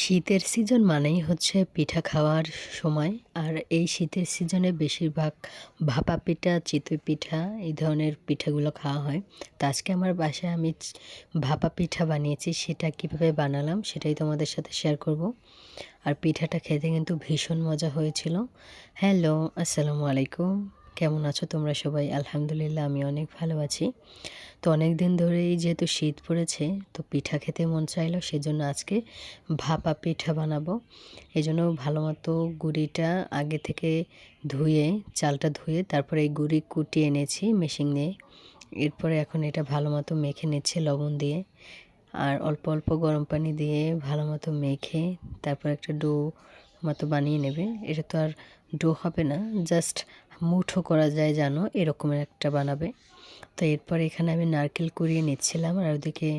শীতের সিজন মানেই হচ্ছে পিঠা খাওয়ার সময়। আর এই শীতের সিজনে বেশিরভাগ ভাপা পিঠা, চিতই পিঠা এই ধরনের পিঠাগুলো খাওয়া হয়। তো আজকে আমার বাসায় আমি ভাপা পিঠা বানিয়েছি, সেটা কীভাবে বানালাম সেটাই তোমাদের সাথে শেয়ার করব। আর পিঠাটা খেতে কিন্তু ভীষণ মজা হয়েছিল। হ্যালো আসসালামু আলাইকুম। কেমন আছো তোমরা সবাই? আলহামদুলিল্লাহ, আমি অনেক ভালো আছি। তো অনেক দিন ধরেই যেহেতু শীত পড়েছে, তো পিঠা খেতে মন চাইলো, সেজন্য আজকে ভাপা পিঠা বানাবো। এই জন্য ভালো মতো গুড়িটা আগে থেকে ধুয়ে, চালটা ধুয়ে তারপরে এই গুড়ি কুটিয়ে এনেছি মেশিন নিয়ে। এরপরে এখন এটা ভালো মতো মেখে নিচ্ছে লবণ দিয়ে। আর অল্প অল্প গরম পানি দিয়ে ভালো মতো মেখে, তারপর একটা ডো মতো বানিয়ে নেবে এটা তো আর ডো হবে না। জাস্ট মুঠো করা যায় জানো এরকমের একটা বানাবে। তো এরপর এখানে আমি নারকেল কুড়িয়ে নিচ্ছিলাম আর ওদিকে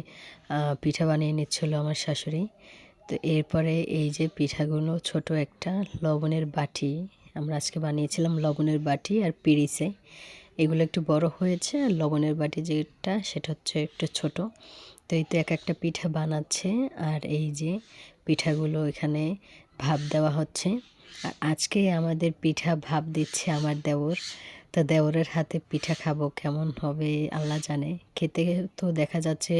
পিঠা বানিয়ে নিচ্ছিল আমার শাশুড়ি। তো এরপরে এই যে পিঠাগুলো, ছোট একটা লবণের বাটি, আমরা আজকে বানিয়েছিলাম লবণের বাটি আর পিরিসে এগুলো একটু বড় হয়েছে আর লবণের বাটি যেটা, সেটা হচ্ছে একটু ছোট। তো এই তো এক একটা পিঠা বানাচ্ছে আর এই যে পিঠাগুলো এখানে ভাব দেওয়া হচ্ছে। আর আজকে আমাদের পিঠা ভাব দিচ্ছে আমার দেওর। তো দেওরের হাতে পিঠা খাব, কেমন হবে আল্লাহ জানে। খেতে তো দেখা যাচ্ছে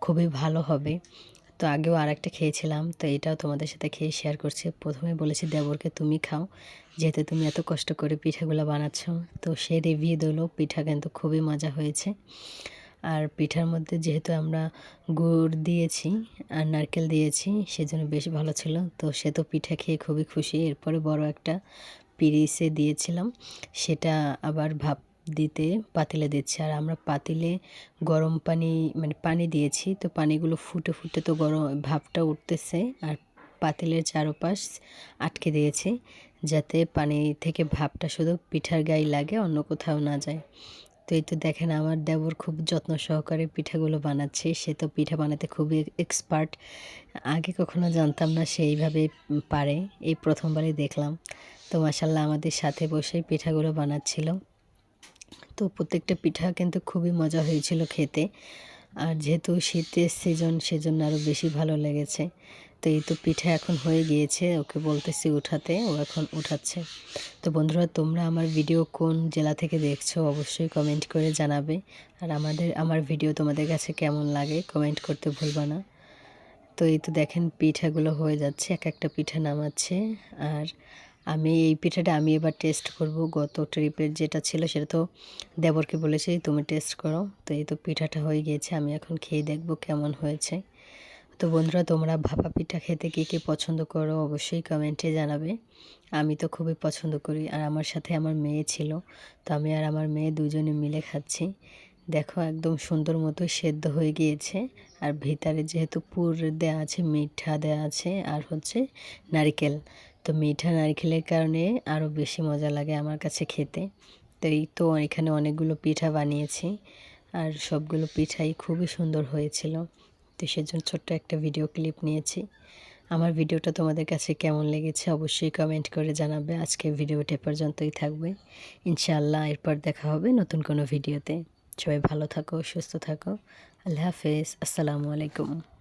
খুবই ভালো হবে। তো আগেও আর একটা খেয়েছিলাম, তো এটাও তোমাদের সাথে খেয়ে শেয়ার করছি। প্রথমে বলেছি দেবরকে তুমি খাও, যেহেতু তুমি এত কষ্ট করে পিঠাগুলো বানাচ্ছ। তো সে রিভিউ দিল, পিঠা কিন্তু খুবই মজা হয়েছে। আর পিঠার মধ্যে যেহেতু আমরা গুড় দিয়েছি আর নারকেল দিয়েছি, সেজন্য বেশ ভালো ছিল। তো সে তো পিঠা খেয়ে খুবই খুশি। এরপরে বড় একটা পিরিসে দিয়েছিলাম। সেটা আবার ভাপ দিতে পাতিলে দিচ্ছে। আর আমরা পাতিলে গরম পানি মানে পানি দিয়েছি। তো পানিগুলো ফুটে ফুটে তো গরম, ভাপটা উঠতেছে। আর পাতিলের চারোপাশ আটকে দিয়েছি, যাতে পানি থেকে ভাপটা শুধু পিঠার গায়ে লাগে, অন্য কোথাও না যায়। তো এই তো দেখেন আমার দেবর খুব যত্ন সহকারে পিঠাগুলো বানাচ্ছে। সে তো পিঠা বানাতে খুবই এক্সপার্ট আগে কখনো জানতাম না সেইভাবে পারে। এই প্রথমবারই দেখলাম। তো মাসাল্লাহ আমাদের সাথে বসেই পিঠাগুলো বানাচ্ছিল। তো প্রত্যেকটা পিঠা কিন্তু খুবই মজা হয়েছিল খেতে। আর যেহেতু শীতের সিজন সেজন্য আরও বেশি ভালো লেগেছে। তো এই তো পিঠা এখন হয়ে গিয়েছে, ওকে বলতেছি উঠাতে, ও এখন উঠাচ্ছে। তো বন্ধুরা, তোমরা আমার ভিডিও কোন জেলা থেকে দেখছ অবশ্যই কমেন্ট করে জানাবে। আর আমাদের, আমার ভিডিও তোমাদের কাছে কেমন লাগে কমেন্ট করতে ভুলবা না। তো এই তো দেখেন পিঠাগুলো হয়ে যাচ্ছে, এক একটা পিঠা নামাচ্ছে। আর আমি এই পিঠাটা আমি এবার টেস্ট করব। গত ট্রিপের যেটা ছিল সেটা তো দেবরকে বলেছি, তুমি টেস্ট করো। তো এই তো পিঠাটা হয়ে গিয়েছে, আমি এখন খেয়ে দেখব কেমন হয়েছে। তো বন্ধুরা, তোমরা ভাপা পিঠা খেতে কী কী পছন্দ করো অবশ্যই কমেন্টে জানাবে। আমি তো খুবই পছন্দ করি, আর আমার সাথে আমার মেয়ে ছিল, তো আমি আর আমার মেয়ে দুজনে মিলে খাচ্ছি। দেখো, একদম সুন্দর মতো সেদ্ধ হয়ে গিয়েছে, আর ভিতরে যেহেতু পুর দেওয়া আছে, মিঠা দেওয়া আছে, আর হচ্ছে নারিকেল। তো মিঠা নারকেলের কারণে আরও বেশি মজা লাগে আমার কাছে খেতে। তো এই তো এখানে অনেকগুলো পিঠা বানিয়েছি আর সবগুলো পিঠাই খুবই সুন্দর হয়েছিল। তো সেজন্য ছোট্ট একটা ভিডিও ক্লিপ নিয়েছি। আমার ভিডিওটা তোমাদের কাছে কেমন লেগেছে অবশ্যই কমেন্ট করে জানাবে। আজকে ভিডিওটা পর্যন্তই থাকবে। ইনশাআল্লাহ এরপর দেখা হবে নতুন কোনো ভিডিওতে। সবাই ভালো থাকো, সুস্থ থাকো। আল্লাহ হাফেজ। আসসালামু আলাইকুম।